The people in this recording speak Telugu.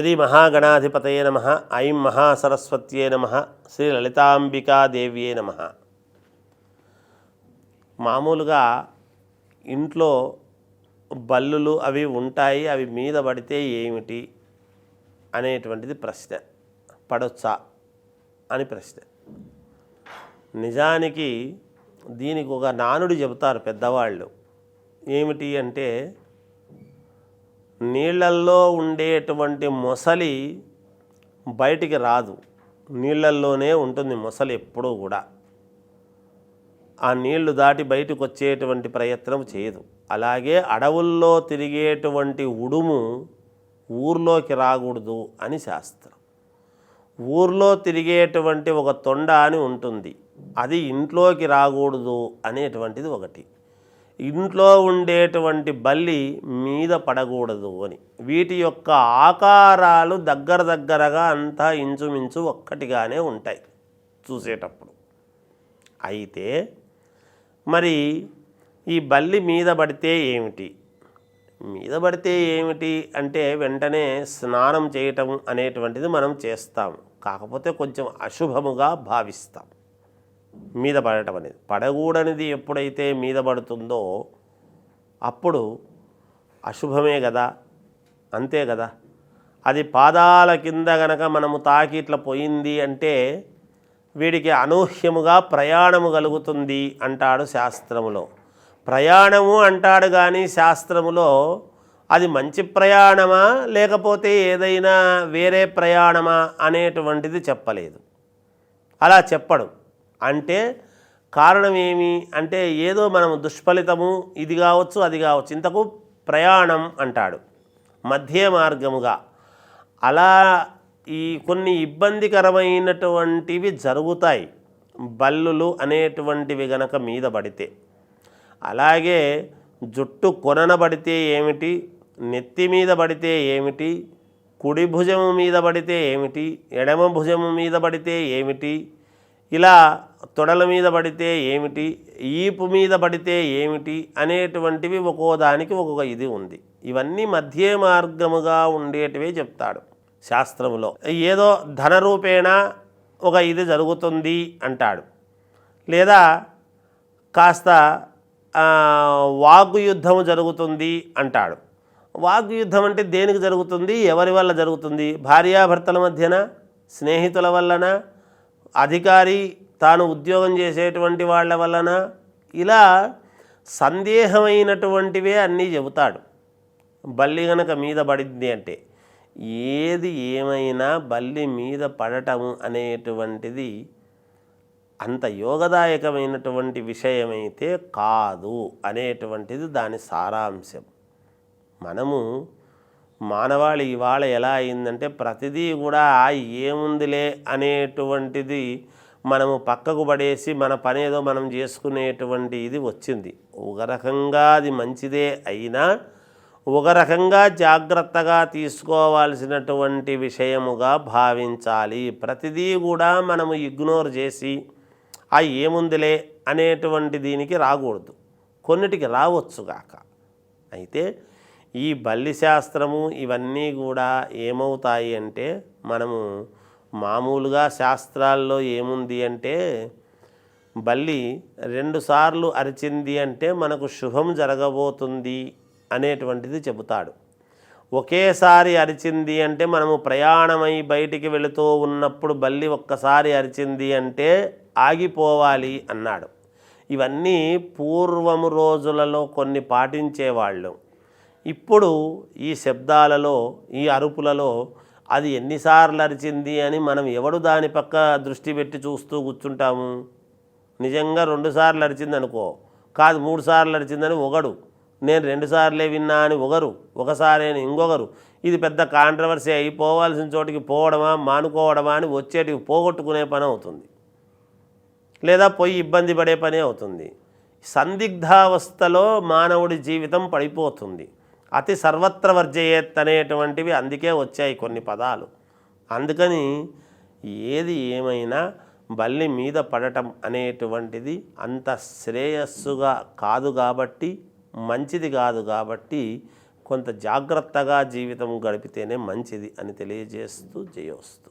శ్రీ మహాగణాధిపతయే నమ ఐం మహాసరస్వత్యే నమ శ్రీ లలితాంబికాదేవ్యే నమ. మామూలుగా ఇంట్లో బల్లులు అవి ఉంటాయి అవి మీద పడితే ఏమిటి అనేటువంటిది ప్రశ్న పడొచ్చా అని ప్రశ్న. నిజానికి దీనికి ఒక నానుడు చెబుతారు పెద్దవాళ్ళు. ఏమిటి అంటే నీళ్ళల్లో ఉండేటువంటి మొసలి బయటికి రాదు. నీళ్ళల్లోనే ఉంటుంది మొసలి ఎప్పుడూ కూడా. ఆ నీళ్ళు దాటి బయటకు వచ్చేటువంటి ప్రయత్నం చేయదు. అలాగే అడవుల్లో తిరిగేటువంటి ఉడుము ఊర్లోకి రాకూడదు అని శాస్త్రం. ఊర్లో తిరిగేటువంటి ఒక తొండ అని ఉంటుంది. అది ఇంట్లోకి రాకూడదు అనేటువంటిది ఒకటి. ఇంట్లో ఉండేటువంటి బల్లి మీద పడకూడదు అని. వీటి యొక్క ఆకారాలు దగ్గర దగ్గరగా అంతా ఇంచుమించు ఒక్కటిగానే ఉంటాయి చూసేటప్పుడు. అయితే మరి ఈ బల్లి మీద పడితే ఏమిటి? మీద పడితే ఏమిటి అంటే వెంటనే స్నానం చేయటం అనేటువంటిది మనం చేస్తాం. కాకపోతే కొంచెం అశుభముగా భావిస్తాం. మీద పడటం అనేది. పడకూడనిది ఎప్పుడైతే మీద పడుతుందో అప్పుడు అశుభమే కదా అంతే కదా అది పాదాల కింద గనక మనము తాకి ఇట్లా పోయింది అంటే వీడికి అనూహ్యముగా ప్రయాణము కలుగుతుంది అంటాడు శాస్త్రములో. ప్రయాణము అంటాడు కానీ శాస్త్రములో అది మంచి ప్రయాణమా లేకపోతే ఏదైనా వేరే ప్రయాణమా అనేటువంటిది చెప్పలేదు. అలా చెప్పడు. అంటే కారణం ఏమి? అంటే ఏదో మనం దుష్ఫలితము ఇది కావచ్చు అది కావచ్చు. ఇంతకు ప్రయాణం అంటాడు. మధ్య మార్గముగా. అలా ఈ కొన్ని ఇబ్బందికరమైనటువంటివి జరుగుతాయి. బల్లులు అనేటువంటివి గనక మీద పడితే. అలాగే జుట్టు కొననబడితే ఏమిటి? నెత్తి మీద పడితే ఏమిటి? కుడి భుజము మీద పడితే ఏమిటి? ఎడమ భుజము మీద పడితే ఏమిటి? ఇలా తొడల మీద పడితే ఏమిటి? ఈపు మీద పడితే ఏమిటి? అనేటువంటివి ఒక్కో దానికి ఒక్కొక్క ఇది ఉంది. ఇవన్నీ మధ్య మార్గముగా ఉండేటివే చెప్తాడు శాస్త్రములో. ఏదో ధనరూపేణ ఒక ఇది జరుగుతుంది అంటాడు. లేదా కాస్త వాగ్యుద్ధం జరుగుతుంది అంటాడు. వాగ్యుద్ధం అంటే దేనికి జరుగుతుంది? ఎవరి వల్ల జరుగుతుంది? భార్యాభర్తల మధ్యన? స్నేహితుల వల్లన? అధికారి తాను ఉద్యోగం చేసేటువంటి వాళ్ళ వలన ఇలా సందేహమైనటువంటివే అన్నీ చెబుతాడు. బల్లి గనక మీద పడింది అంటే ఏది ఏమైనా బల్లి మీద పడటము అనేటువంటిది అంత యోగదాయకమైనటువంటి విషయమైతే కాదు అనేటువంటిది దాని సారాంశం. మనము మానవాళి ఇవాళ ఎలా అయిందంటే ప్రతిదీ కూడా ఏముందిలే అనేటువంటిది మనము పక్కకు పడేసి మన పనేదో మనం చేసుకునేటువంటి ఇది వచ్చింది. ఒక రకంగా అది మంచిదే అయినా ఒక రకంగా జాగ్రత్తగా తీసుకోవాల్సినటువంటి విషయముగా భావించాలి. ప్రతిదీ కూడా మనము ఇగ్నోర్ చేసి ఆ ఏముందిలే అనేటువంటి దీనికి రాకూడదు. కొన్నిటికి రావచ్చుగాక అయితే ఈ బల్లి శాస్త్రము ఇవన్నీ కూడా ఏమవుతాయి అంటే మనము మామూలుగా శాస్త్రాల్లో ఏముంది అంటే బల్లి రెండుసార్లు అరిచింది అంటే మనకు శుభం జరగబోతుంది అనేటువంటిది చెబుతాడు. ఒకేసారి అరిచింది అంటే మనము ప్రయాణమై బయటికి వెళుతూ ఉన్నప్పుడు బల్లి ఒక్కసారి అరిచింది అంటే ఆగిపోవాలి అన్నాడు. ఇవన్నీ పూర్వము రోజులలో కొన్ని పాటించేవాళ్ళు. ఇప్పుడు ఈ శబ్దాలలో ఈ అరుపులలో అది ఎన్నిసార్లు అరిచింది అని మనం ఎవడు దాని పక్క దృష్టి పెట్టి చూస్తూ కూర్చుంటాము? నిజంగా రెండుసార్లు అరిచింది అనుకో కాదు మూడు సార్లు అరిచిందని ఒకడు నేను రెండుసార్లే విన్నా అని ఒకరు ఒకసారి అని ఇంకొకరు ఇది పెద్ద కాంట్రవర్సీ అయిపోవాల్సిన చోటికి పోవడమా మానుకోవడమా అని వచ్చేటికి పోగొట్టుకునే పని అవుతుంది. లేదా పోయి ఇబ్బంది పడే పని అవుతుంది. సందిగ్ధావస్థలో మానవుడి జీవితం పడిపోతుంది. అతి సర్వత్ర వర్జయేత్ అనేటువంటివి అందుకే వచ్చాయి కొన్ని పదాలు. అందుకని ఏది ఏమైనా బల్లి మీద పడటం అనేటువంటిది అంత శ్రేయస్సుగా కాదు కాబట్టి మంచిది కాదు కాబట్టి కొంత జాగ్రత్తగా జీవితం గడిపితేనే మంచిది అని తెలియజేస్తూ జయోస్తూ.